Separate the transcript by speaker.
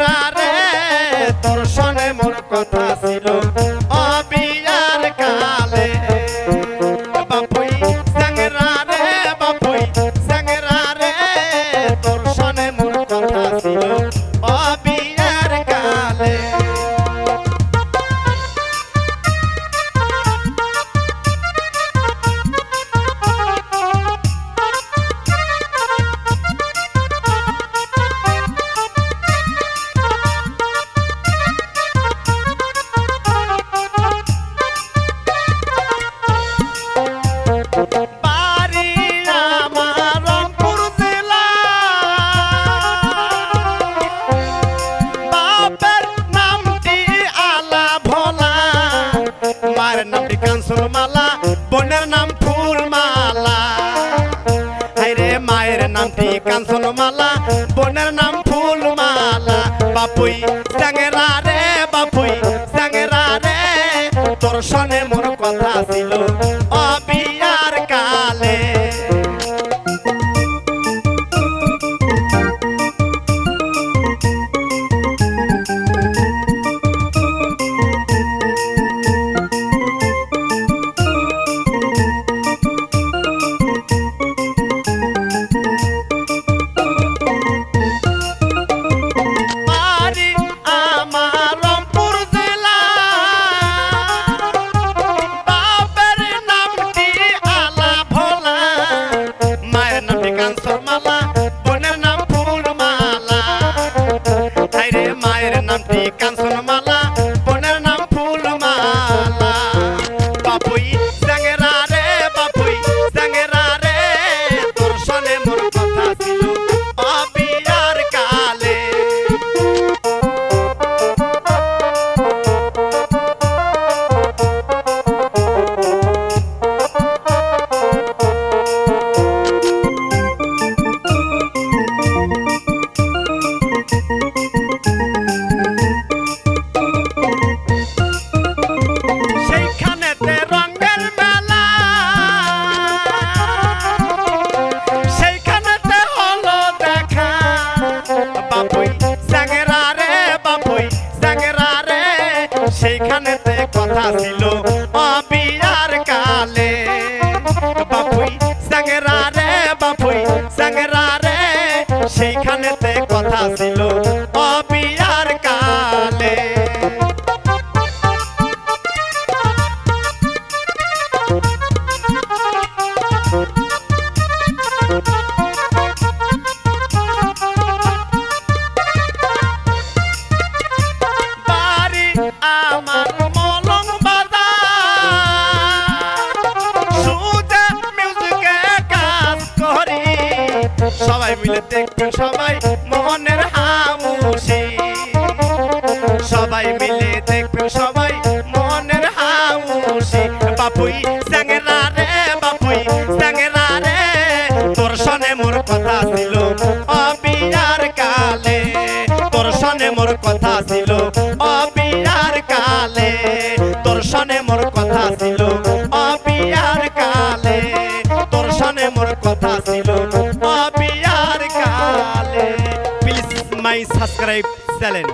Speaker 1: রে কাঞ্চন মালা বোনের নাম ফুল মালা বাপুই সাঙ্গেরা রে বাপুই সাঙ্গেরা রে তোর কাঞ্চর মালা বোনের নাম ফুল মালা হাইরে মায়ের নামটি কাঞ্চন মালা বোনের সাঙ্গেরা রে, সেইখানেতে কথা ছিল অবিয়ার কালে। বাপুই সাঙ্গেরা রে, বাপুই সাঙ্গেরা রে, সেইখানেতে কথা ছিল সবাই মিলে দেখবেন সবাই মনের হামুসি। সবাই মিলে দেখবেন সবাই মনের হামুসি। বাপুই স্যাংরা রে, বাপুই স্যাংরা রে। তোর সনে মোর কথা ছিল অবিয়ার কালে। তোর সনে মোর কথা ছিল অবিয়ার কালে। তোর সনে মোর কালে প্লিজ মাই সাবস্ক্রাইব চ্যানেল